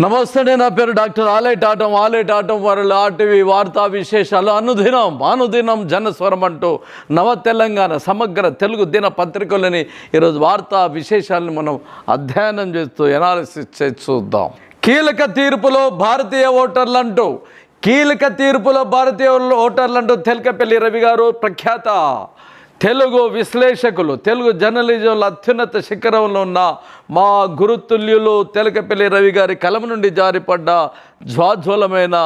నమస్తే నా పేరు డాక్టర్ ఆలైట్ ఆటం ఆలైట్ ఆటం వారి ఆర్టీవీ వార్తా విశేషాలు. అనుదినం అనుదినం జనస్వరం అంటూ నవ తెలంగాణ సమగ్ర తెలుగు దిన పత్రికలని ఈరోజు వార్తా విశేషాలను మనం అధ్యయనం చేస్తూ ఎనాలిసిస్ చేసి చూద్దాం. కీలక తీర్పులో భారతీయ ఓటర్లంటూ కీలక తీర్పులో భారతీయ ఓటర్లంటూ తెలకపల్లి రవి గారు ప్రఖ్యాత. తెలుగు విశ్లేషకులు తెలుగు జర్నలిజంలో అత్యున్నత శిఖరంలో ఉన్న మా గురుతుల్యులు తెలకపల్లి రవి గారి కలం నుండి జారిపడ్డ జ్వాజ్వలమైన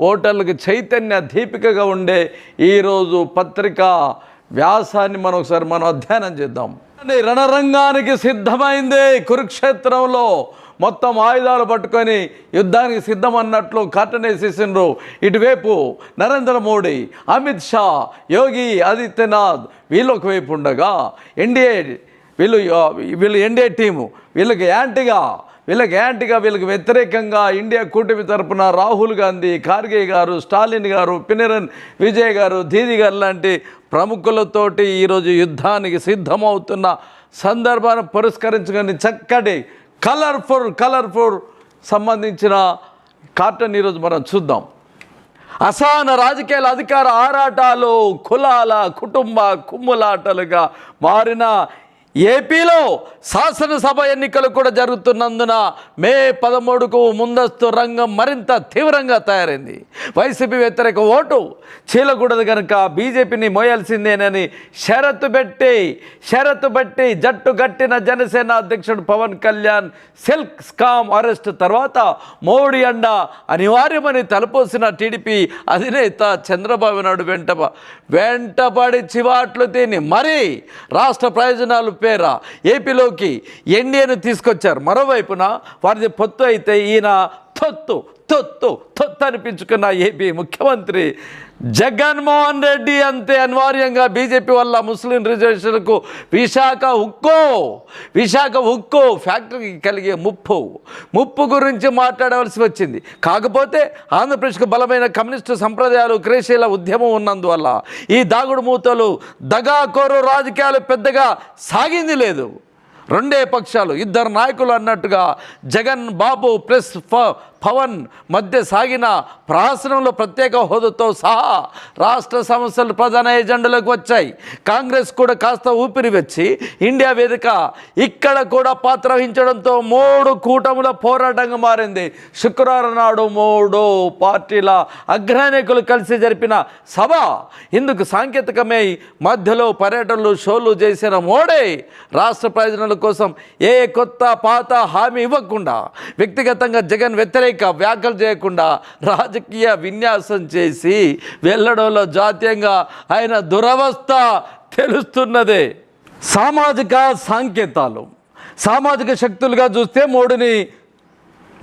ఓటర్లకు చైతన్య దీపికగా ఉండే ఈరోజు పత్రిక వ్యాసాన్ని మనం ఒకసారి మనం అధ్యయనం చేద్దాం. రణరంగానికి సిద్ధమైంది కురుక్షేత్రంలో మొత్తం ఆయుధాలు పట్టుకొని యుద్ధానికి సిద్ధం అన్నట్లు కట్టనేసేసిండ్రు ఇటువైపు నరేంద్ర మోడీ అమిత్ షా యోగి ఆదిత్యనాథ్ వీళ్ళు ఒకవైపు ఉండగా ఎన్డీఏ వీళ్ళు వీళ్ళు ఎన్డీఏ టీము వీళ్ళకి యాంటీగా వీళ్ళకి యాంటీగా వీళ్ళకి వ్యతిరేకంగా ఇండియా కూటమి తరపున రాహుల్ గాంధీ ఖార్గే గారు స్టాలిన్ గారు పినరన్ విజయ్ గారు దీది గారు లాంటి ప్రముఖులతోటి ఈరోజు యుద్ధానికి సిద్ధమవుతున్న సందర్భాన్ని పురస్కరించుకొని చక్కటి కలర్ఫుల్ కలర్ఫుల్ సంబంధించిన కార్టన్ ఈరోజు మనం చూద్దాం. అసహన రాజకీయాల అధికార ఆరాటాలు కులాల కుటుంబ కుమ్ములాటలుగా మారిన ఏపీలో శాసనసభ ఎన్నికలు కూడా జరుగుతున్నందున మే పదమూడుకు ముందస్తు రంగం మరింత తీవ్రంగా తయారైంది. వైసీపీ వ్యతిరేక ఓటు చీలకూడదు కనుక బీజేపీని మోయాల్సిందేనని షరతు పెట్టి షరతు పెట్టి జట్టు గట్టిన జనసేన అధ్యక్షుడు Pawan Kalyan silk scam arrest తర్వాత మోడీ అండ అనివార్యమని తలపోసిన టీడీపీ అధినేత చంద్రబాబు నాయుడు వెంట వెంటబడి చివాట్లు తిని మరీ రాష్ట్ర ప్రయోజనాలు పేర? ఏపీలోకి ఎన్డీఏను తీసుకొచ్చారు. మరోవైపున వారిది పొత్తు అయితే ఈయన తొత్తు తొత్తు తొత్తు అనిపించుకున్న ఏపీ ముఖ్యమంత్రి జగన్మోహన్ రెడ్డి అంతే అనివార్యంగా బీజేపీ వల్ల ముస్లిం రిజర్వేషన్లకు విశాఖ ఉక్కు విశాఖ ఉక్కు ఫ్యాక్టరీకి కలిగే ముప్పు ముప్పు గురించి మాట్లాడవలసి వచ్చింది. కాకపోతే ఆంధ్రప్రదేశ్కు బలమైన కమ్యూనిస్టు సంప్రదాయాలు క్రేషీల ఉద్యమం ఉన్నందువల్ల ఈ దాగుడు మూతలు దగాకోరు రాజకీయాలు పెద్దగా సాగింది లేదు. రెండే పక్షాలు. ఇద్దరు నాయకులు అన్నట్టుగా జగన్ బాబు ప్లస్ పవన్ మధ్య సాగిన ప్రహసనంలో ప్రత్యేక హోదాతో సహా రాష్ట్ర సమస్యలు ప్రధాన ఎజెండాలోకి వచ్చాయి. కాంగ్రెస్ కూడా కాస్త ఊపిరి వచ్చి ఇండియా వేదిక ఇక్కడ కూడా పాత్ర వహించడంతో మూడు కూటముల పోరాటంగా మారింది. శుక్రవారం నాడు మూడు పార్టీల అగ్రనేకులు కలిసి జరిపిన సభ ఇందుకు సాంకేతికమై మధ్యలో పర్యటనలు షోలు చేసిన మోడీ రాష్ట్ర ప్రయోజనాలు కోసం ఏ కొత్త పాత హామీ ఇవ్వకుండా వ్యక్తిగతంగా జగన్ వ్యతిరేక వ్యాఖ్యలు చేయకుండా రాజకీయ విన్యాసం చేసి వెళ్ళడంలో జాతీయంగా ఆయన దురవస్థ తెలుస్తున్నదే. సామాజిక సాంకేతాలు సామాజిక శక్తులుగా చూస్తే మోడీని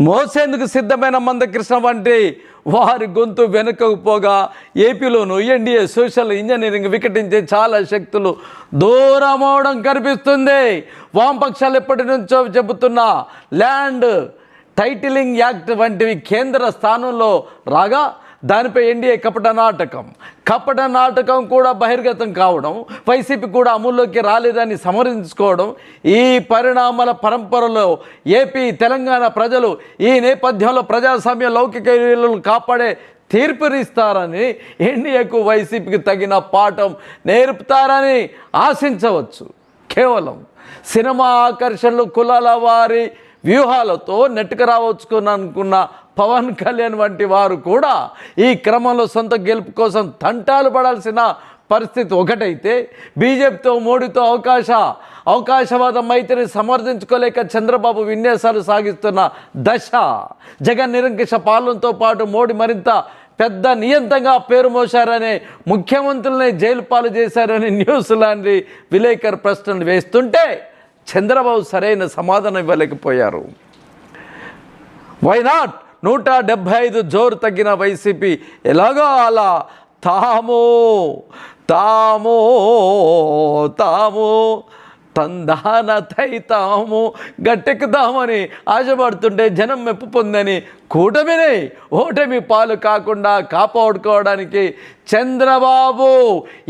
మోసేందుకు సిద్ధమైన మందకృష్ణ వంటి వారి గొంతు వెనుకకు పోగా ఏపీలోను ఎన్డీఏ సోషల్ ఇంజనీరింగ్ వికటించే చాలా శక్తులు దూరమవడం కనిపిస్తుంది. వామపక్షాలు ఎప్పటి నుంచో చెబుతున్న ల్యాండ్ టైటిలింగ్ యాక్ట్ వంటివి కేంద్ర స్థానంలో రాగా దానిపై ఎన్డీఏ కపట నాటకం. కపట నాటకం కూడా బహిర్గతం కావడం వైసీపీ కూడా అమల్లోకి రాలేదని సమర్థించుకోవడం ఈ పరిణామాల పరంపరలో ఏపీ తెలంగాణ ప్రజలు ఈ నేపథ్యంలో ప్రజాస్వామ్య లౌకిక కాపాడే కాపాడే తీర్పునిస్తారని ఎన్డీఏకు వైసీపీకి తగిన పాఠం నేర్పుతారని ఆశించవచ్చు. కేవలం సినిమా ఆకర్షణలు కులాల వారి వ్యూహాలతో నెట్టుకు రావచ్చుకుని అనుకున్న పవన్ కళ్యాణ్ వంటి వారు కూడా ఈ క్రమంలో సొంత గెలుపు కోసం తంటాలు పడాల్సిన పరిస్థితి ఒకటైతే బీజేపీతో మోడీతో అవకాశ అవకాశవాద మైత్రిని సమర్థించుకోలేక చంద్రబాబు విన్యాసాలు సాగిస్తున్న దశ. జగన్ నిరంకుశ పాలనతో పాటు మోడీ మరింత పెద్ద నియంతంగా పేరు మోశారని ముఖ్యమంత్రుల్ని జైలు పాలు చేశారని న్యూస్ విలేకర్ ప్రశ్నలు వేస్తుంటే చంద్రబాబు సరైన సమాధానం ఇవ్వలేకపోయారు. వై నాట్ నూట డెబ్భై ఐదు జోరు తగ్గిన వైసీపీ ఎలాగో అలా? తాము తాము తాము. తందాన తైతాము గట్టెక్కుదామని ఆశపడుతుంటే జనం మెప్పు పొందని కూటమిని ఓటమి పాలు కాకుండా కాపాడుకోవడానికి చంద్రబాబు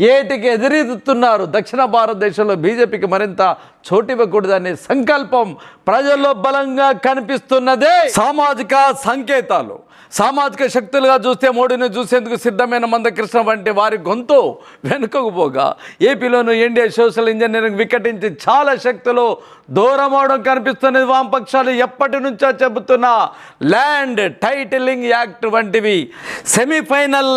ఏటికి ఎదురెదుతున్నారు దక్షిణ భారతదేశంలో బీజేపీకి మరింత చోటివ్వకూడదనే సంకల్పం ప్రజల్లో బలంగా కనిపిస్తున్నదే. సామాజిక సంకేతాలు. సామాజిక శక్తులుగా చూస్తే మోడీని చూసేందుకు సిద్ధమైన మందకృష్ణ వంటి వారి గొంతు వెనుకకు పోగా ఏపీలోను ఎన్డీఏ సోషల్ ఇంజనీరింగ్ వికటించి చాలా శక్తులు దూరం అవడం కనిపిస్తున్నది వామపక్షాలు ఎప్పటి నుంచో చెబుతున్న ల్యాండ్ టైటిలింగ్ యాక్ట్ వంటివి. సెమీఫైనల్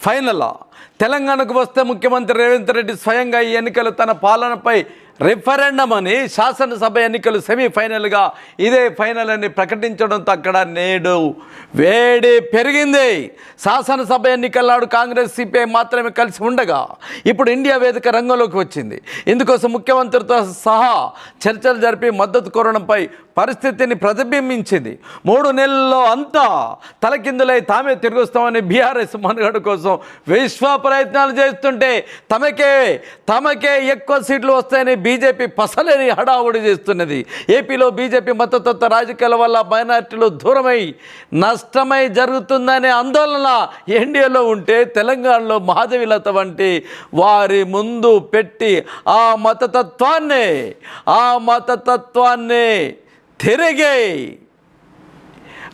ఫైనలా. తెలంగాణకు వస్తే ముఖ్యమంత్రి రేవంత్ రెడ్డి స్వయంగా ఈ ఎన్నికలు తన పాలనపై రిఫరెండం అని శాసనసభ ఎన్నికలు సెమీఫైనల్గా ఇదే ఫైనల్ అని ప్రకటించడంతో అక్కడ నేడు వేడి పెరిగింది. శాసనసభ ఎన్నికల నాడు కాంగ్రెస్ సిపిఐ మాత్రమే కలిసి ఉండగా ఇప్పుడు ఇండియా వేదిక రంగంలోకి వచ్చింది. ఇందుకోసం ముఖ్యమంత్రితో సహా చర్చలు జరిపి మద్దతు కోరడంపై పరిస్థితిని ప్రతిబింబించింది. మూడు నెలల్లో అంతా తలకిందులై తామే తిరుగుస్తామని బీఆర్ఎస్ మనుగడ కోసం విశ్వ ప్రయత్నాలు చేస్తుంటే తమకే తమకే ఎక్కువ సీట్లు వస్తాయని బీజేపీ పసలేని హడావుడి చేస్తున్నది. ఏపీలో బీజేపీ మద్దతుత్వ రాజకీయాల వల్ల మైనార్టీలు దూరమై నష్టమై జరుగుతుందనే ఆందోళన ఎన్డీఏలో ఉంటే తెలంగాణలో మహాదేవిలత వంటి వారి ముందు పెట్టి ఆ మతతత్వాన్నే ఆ మతతత్వాన్నే తిరిగి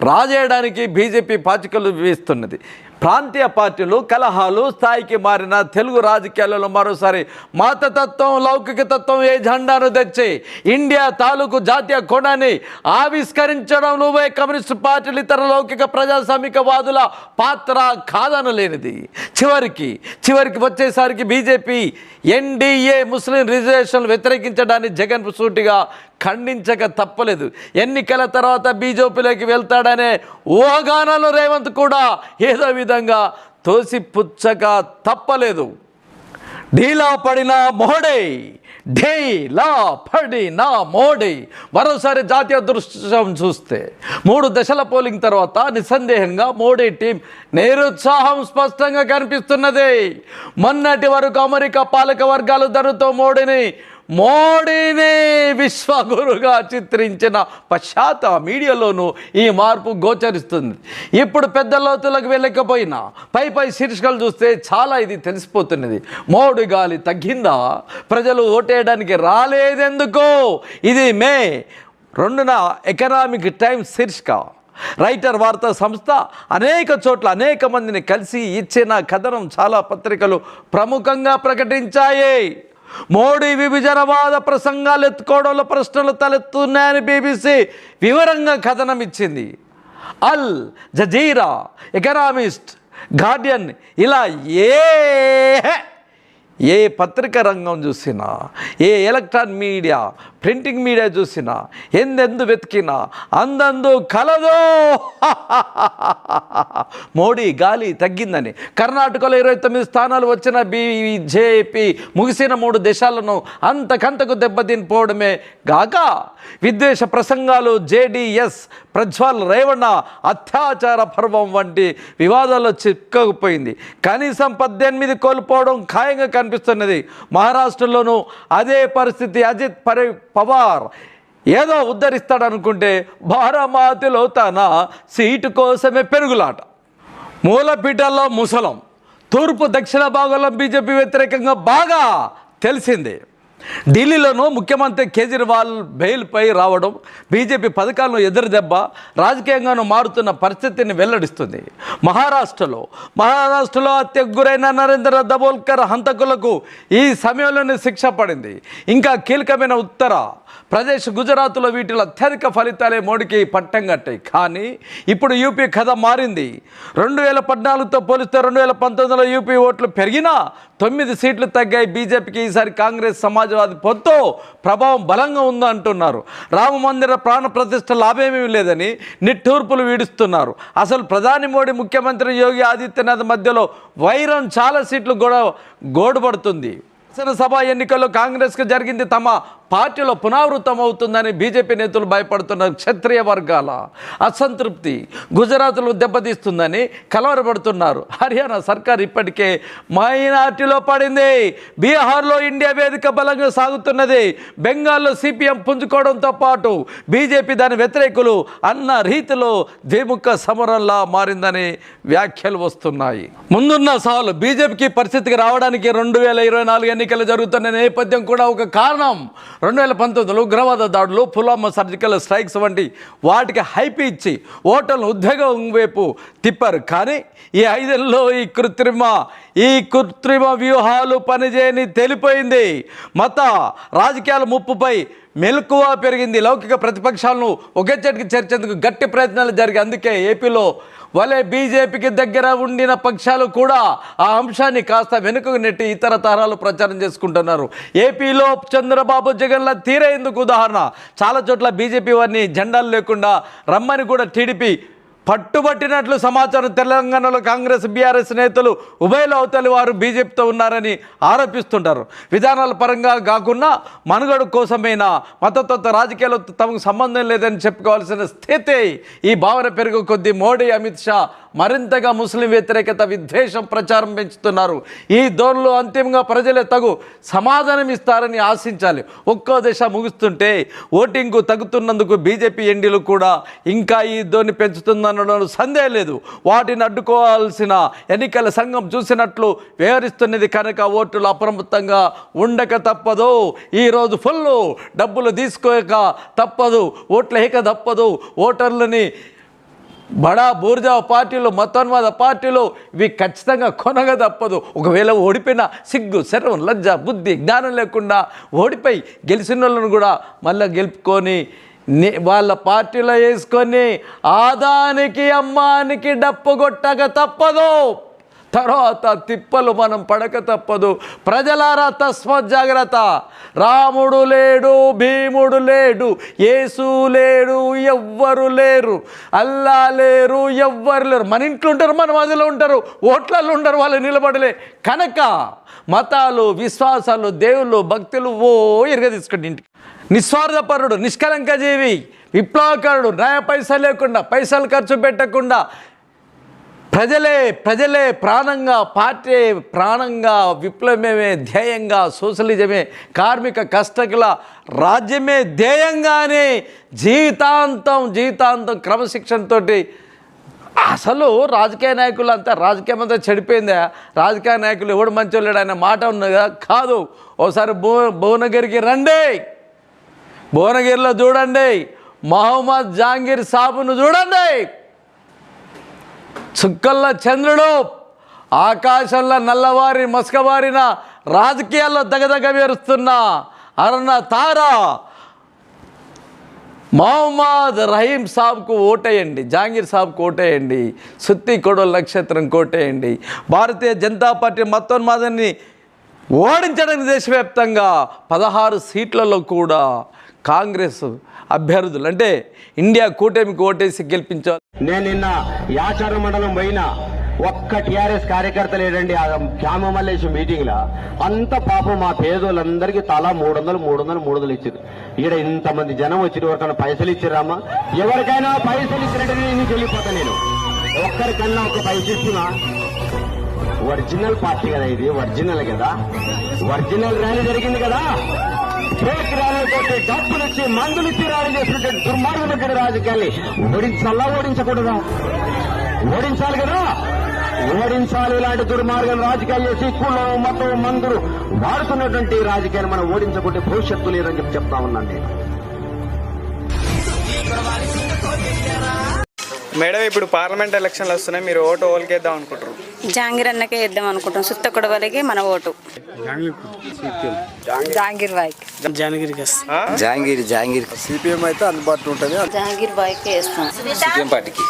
రాజేయడానికి బీజేపీ పాచికలు వేస్తున్నది. ప్రాంతీయ పార్టీలు కలహాలు స్థాయికి మారిన తెలుగు రాజకీయాలలో మరోసారి మతతత్వం లౌకిక తత్వం ఏ జెండాను తెచ్చి ఇండియా తాలూకు జాతీయ కోణాన్ని ఆవిష్కరించడం నువ్వే కమ్యూనిస్టు పార్టీలు ఇతర లౌకిక ప్రజాస్వామికవాదుల పాత్ర కాదనలేనిది చివరికి చివరికి వచ్చేసరికి బీజేపీ ఎన్డీఏ ముస్లిం రిజర్వేషన్లు వ్యతిరేకించడాన్ని జగన్ సూటిగా ఖండించక తప్పలేదు. ఎన్నికల తర్వాత బీజేపీలోకి వెళ్తాడనే ఊహాగానాలు రేవంత్ కూడా ఏదో విధంగా తోసిపుచ్చక తప్పలేదు. ఢీలా పడిన మోడీ ఢీలా పడిన మోడీ. మరోసారి జాతీయ దృశ్యం చూస్తే మూడు దశల పోలింగ్ తర్వాత నిస్సందేహంగా మోడీ టీం నిరుత్సాహం స్పష్టంగా కనిపిస్తున్నది. మొన్నటి వరకు అమెరికా పాలక వర్గాలు ధరతో మోడీని మోడీని విశ్వగురుగా చిత్రించిన పశ్చాత్త మీడియాలోనూ ఈ మార్పు గోచరిస్తుంది. ఇప్పుడు పెద్ద లోతులకు వెళ్ళకపోయినా పై పై శీర్షికలు చూస్తే చాలా ఇది తెలిసిపోతున్నది. మోడీ గాలి తగ్గిందా? ప్రజలు ఓటేయడానికి రాలేదెందుకో? ఇది మే రెండున ఎకనామిక్ టైమ్స్ శీర్షిక. రైటర్ వార్తా సంస్థ అనేక చోట్ల అనేక మందిని కలిసి ఇచ్చిన కథనం చాలా పత్రికలు ప్రముఖంగా ప్రకటించాయి. మోడీ విభజనవాద ప్రసంగాలు ఎత్తుకోవడంలో ప్రశ్నలు తలెత్తున్నాయని బీబీసీ వివరంగా కథనం ఇచ్చింది. అల్ జజీరా ఎకనామిస్ట్ గార్డియన్ ఇలా ఏ ఏ పత్రికా రంగం చూసినా ఏ ఎలక్ట్రాన్ మీడియా ప్రింటింగ్ మీడియా చూసినా ఎందెందు వెతికినా అందందు కలదో! మోడీ గాలి తగ్గిందని. కర్ణాటకలో ఇరవై తొమ్మిది స్థానాలు వచ్చిన బీజేపీ ముగిసిన మూడు దేశాలను అంతకంతకు దెబ్బతినిపోవడమే గాక విద్వేష ప్రసంగాలు జేడిఎస్ ప్రజ్వల్ రేవణ అత్యాచార పర్వం వంటి వివాదాల్లో చిక్కకపోయింది. కనీసం పద్దెనిమిది కోల్పోవడం ఖాయంగా కనిపిస్తున్నది. మహారాష్ట్రలోనూ అదే పరిస్థితి అజిత్ పరి పవార్ ఏదో ఉద్ధరిస్తాడనుకుంటే భారమాతిలో తన సీటు కోసమే పెరుగులాట మూలపీఠాల్లో ముసలం తూర్పు దక్షిణ భాగంలో బీజేపీ వ్యతిరేకంగా బాగా తెలిసిందే. ఢిల్లీలోనూ ముఖ్యమంత్రి కేజ్రీవాల్ బెయిల్పై రావడం బీజేపీ పథకాలను ఎదురుదెబ్బ రాజకీయంగాను మారుతున్న పరిస్థితిని వెల్లడిస్తుంది. మహారాష్ట్రలో మహారాష్ట్రలో హత్యకు గురైన నరేంద్ర దబోల్కర్ హంతకులకు ఈ సమయంలోనే శిక్ష పడింది. ఇంకా కీలకమైన ఉత్తర ప్రదేశ్ గుజరాత్లో వీటిలో అత్యధిక ఫలితాలే మోడీకి పట్టం కట్టాయి కానీ ఇప్పుడు యూపీ కథ మారింది. రెండు వేల పద్నాలుగుతో పోలిస్తే రెండు వేల పంతొమ్మిదిలో యూపీ ఓట్లు పెరిగినా తొమ్మిది సీట్లు తగ్గాయి బీజేపీకి. ఈసారి కాంగ్రెస్ సమాజ్వాదీ పొత్తు ప్రభావం బలంగా ఉందంటున్నారు రామ మందిర ప్రాణ ప్రతిష్ట లాభమేమీ లేదని నిట్టూర్పులు వీడుస్తున్నారు. అసలు ప్రధాని మోడీ ముఖ్యమంత్రి యోగి ఆదిత్యనాథ్ మధ్యలో వైరం చాలా సీట్లు కూడా గోడుపడుతుంది. శాసనసభ ఎన్నికల్లో కాంగ్రెస్కు జరిగింది తమ పార్టీలో పునరావృతం అవుతుందని బీజేపీ నేతలు భయపడుతున్న క్షత్రియ వర్గాల అసంతృప్తి గుజరాత్లో దెబ్బతీస్తుందని కలవరపడుతున్నారు. హర్యానా సర్కార్ ఇప్పటికే మైనార్టీలో పడింది. బీహార్లో ఇండియా వేదిక బలంగా సాగుతున్నది. బెంగాల్లో సిపిఎం పుంజుకోవడంతో పాటు బీజేపీ దాని వ్యతిరేకులు అన్న రీతిలో ద్విముఖ సమరంలా మారిందని వ్యాఖ్యలు వస్తున్నాయి. ముందున్న సాలు బీజేపీకి పరిస్థితికి రావడానికి రెండు వేల ఇరవై నాలుగు ఎన్నికలు జరుగుతున్న నేపథ్యం కూడా ఒక కారణం. రెండు వేల పంతొమ్మిదిలో ఉగ్రవాద దాడులు పులామ సర్జికల్ స్ట్రైక్స్ వంటి వాటికి హైప్ ఇచ్చి ఓటర్లు ఉద్వేగం వైపు తిప్పారు. కానీ ఈ ఐదేళ్ళలో ఈ కృత్రిమ ఈ కృత్రిమ వ్యూహాలు పనిచేయని తెలిపోయింది. మత రాజకీయాల ముప్పుపై మెలకువ పెరిగింది. లౌకిక ప్రతిపక్షాలను ఒకే చెట్టుకి చేర్చేందుకు గట్టి ప్రయత్నాలు జరిగాయి. అందుకే ఏపీలో వలె బీజేపీకి దగ్గర ఉండిన పక్షాలు కూడా ఆ అంశాన్ని కాస్త వెనుకకు నెట్టి ఇతర తరాలు ప్రచారం చేసుకుంటున్నారు. ఏపీలో చంద్రబాబు జగన్ల తీరేందుకు ఉదాహరణ. చాలా చోట్ల బీజేపీ వారిని జెండాలు లేకుండా రమ్మని కూడా టీడీపీ పట్టుబట్టినట్లు సమాచారం తెలంగాణలో కాంగ్రెస్ బీఆర్ఎస్ నేతలు ఉభయలు అవతలి వారు బీజేపీతో ఉన్నారని ఆరోపిస్తుంటారు. విధానాల పరంగా కాకుండా మనుగడ కోసమైనా మతతత్వ రాజకీయాలతో తమకు సంబంధం లేదని చెప్పుకోవాల్సిన స్థితి ఈ భావన పెరుగు కొద్దీ మోడీ అమిత్ షా మరింతగా ముస్లిం వ్యతిరేకత విద్వేషం ప్రచారం పెంచుతున్నారు. ఈ ధోరణిలో అంతిమంగా ప్రజలే తగు సమాధానం ఇస్తారని ఆశించాలి. ఒక్కో దశ ముగుస్తుంటే ఓటింగ్కు తగ్గుతున్నందుకు బీజేపీ ఎండీలు కూడా ఇంకా ఈ ధోని పెంచుతుందనడంలో సందేహం లేదు. వాటిని అడ్డుకోవాల్సిన ఎన్నికల సంఘం చూసినట్లు వ్యవహరిస్తున్నది కనుక ఓటర్లు అప్రమత్తంగా ఉండక తప్పదు. ఈరోజు ఫుల్ డబ్బులు తీసుకోక తప్పదు. ఓట్ల ఏక తప్పదు. ఓటర్లని బడా బూర్జా పార్టీలు మతోన్వాద పార్టీలు ఇవి ఖచ్చితంగా కొనగ తప్పదు. ఒకవేళ ఓడిపోయిన సిగ్గు శరం లజ్జ బుద్ధి జ్ఞానం లేకుండా ఓడిపోయి గెలిచిన వాళ్ళను కూడా మళ్ళీ గెలుపుకొని వాళ్ళ పార్టీలో వేసుకొని ఆదానికి అమ్మానికి డప్పు కొట్టక తప్పదు. తర్వాత తిప్పలు మనం పడక తప్పదు. ప్రజలారా తస్మత్ జాగ్రత్త. రాముడు లేడు భీముడు లేడు యేసు లేడు ఎవ్వరు లేరు. అల్లా లేరు ఎవ్వరు లేరు. మన ఇంట్లో ఉంటారు మన మధ్యలో ఉంటారు ఓట్లలో ఉండరు వాళ్ళు నిలబడలే. కనుక మతాలు విశ్వాసాలు దేవుళ్ళు భక్తులు ఓ ఇరగ తీసుకోండి ఇంటికి. నిస్వార్థపరుడు నిష్కలంకజీవి విప్లవకరుడు విప్లవకారుడు న్యాయ పైసలు లేకుండా పైసలు ఖర్చు పెట్టకుండా ప్రజలే ప్రజలే ప్రాణంగా పార్టీ ప్రాణంగా విప్లవమే ధ్యేయంగా సోషలిజమే కార్మిక కష్టకుల రాజ్యమే ధ్యేయంగానే జీవితాంతం జీవితాంతం క్రమశిక్షణతో అసలు రాజకీయ నాయకులు అంతా రాజకీయం అంతా చెడిపోయిందా? రాజకీయ నాయకులు ఎవడు మంచోళ్ళాడు అనే మాట ఉన్నదా? కాదు. ఒకసారి భువ భువనగిరికి రండి! భువనగిరిలో చూడండి మహమ్మద్ జాంగీర్ సాబును చూడండి. చుక్కల్ల చంద్రుడు ఆకాశంలో నల్లవారి మసకవారిన రాజకీయాల్లో దగదగ వేరుస్తున్న అరుణ తార. మహమ్మద్ రహీం సాబ్కు ఓటేయండి జాంగీర్ సాబ్కు ఓటేయండి సుత్తి కొడో నక్షత్రం కోటేయండి. భారతీయ జనతా పార్టీ మతోన్మాదాన్ని ఓడించడానికి దేశవ్యాప్తంగా పదహారు సీట్లలో కూడా కాంగ్రెస్ అభ్యర్థులు. అంటే ఇండియా కూటమికి ఓటేసి గెలిపించాలి నేను నిన్న యాచారం మండలం పోయినా ఒక్క టీఆర్ఎస్ కార్యకర్త లేడండి ఆ క్యామ మల్లేసి మీటింగ్లో అంత పాపం మా పేదోళ్ళందరికీ తలా మూడు వందలు మూడు వందలు మూడు వందలు ఇచ్చారు ఈడ ఇంతమంది జనం వచ్చిన ఎవరికైనా పైసలు ఇచ్చిరామా ఎవరికైనా పైసలు ఇచ్చినట్టు నేను వెళ్ళిపోతా నేను. ఒక్కరికన్నా ఒక పైసలు ఇస్తున్నా ఒరిజినల్ పార్టీ కదా ఇది ఒరిజినల్ కదా. ఒరిజినల్ ర్యాలీ జరిగింది కదా. ఫేక్ ర్యాలీ తోటి డబ్బులు ఇచ్చి మందులు ఇచ్చి ర్యాలీ చేసినట్టు దుర్మార్గం దగ్గర రాజకీయాన్ని ఓడించాలా ఓడించకూడదా? ఓడించాలి కదా. ఓడించాలి ఇలాంటి దుర్మార్గం రాజకీయాలు చేసి కులం మతం మందులు వాడుతున్నటువంటి రాజకీయాన్ని మనం ఓడించకుంటే భవిష్యత్తు లేదని చెప్పి చెప్తా ఉన్నాను నేను. మేడం ఇప్పుడు పార్లమెంట్ ఎలక్షన్లు వస్తున్నాయి. మీరు ఓటు ఓల్కేద్దాం అనుకుంటారు జాంగీర్ అన్నకే వేద్దాం అనుకుంటాం. సుత్త కొడవలికి మన ఓటు. జాంగీర్ బాయ్కి జహాంగీర్ జహాంగీర్ సిపిఎం అయితే అందుబాటులో ఉంటుంది. జాంగీర్ బాయ్కి వేస్తాం. సిపిఎం పార్టీకి.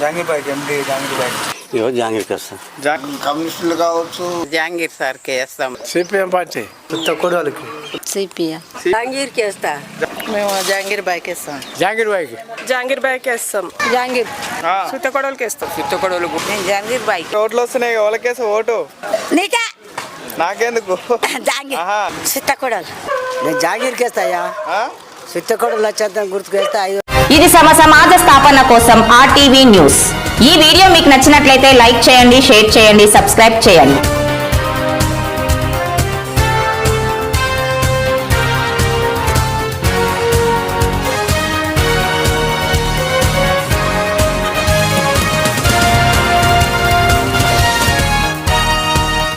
జహాంగీర్ బాయ్కి ఎంపీ జహాంగీర్ బాయ్కి వస్తాం. కమ్యూనిస్టులు కావచ్చు. జహాంగీర్ సార్కి వేస్తాం. CPM party. కొత్త కొడవలకి. సిపిఎం. జహాంగీర్కి వేస్తా. మేము జహాంగీర్ బాయ్కి వేస్తాం. జహాంగీర్ బాయ్కి జహాంగీర్ బాయ్కి వేస్తాం. జాంగీర్. సుత్తకొడవలకి వేస్తాం. నేను జహాంగీర్ బాయ్ ఓట్లు వస్తున్నాయి ఎవరికేసా ఓటు. నీకే. నాకెందుకు? జాంగీర్. ఆహా. చిత్తకొడలు నేను జాంగీర్కి వేస్తాయా ఆ? చిత్తకొడలు వచ్చేద్దాం గుర్తుకేస్తే ఐదు ఇది సమ సమాజ స్థాపన కోసం ఆర్టీవీ న్యూస్. ఈ వీడియో మీకు నచ్చినట్లయితే లైక్ చేయండి షేర్ చేయండి సబ్స్క్రైబ్ చేయండి.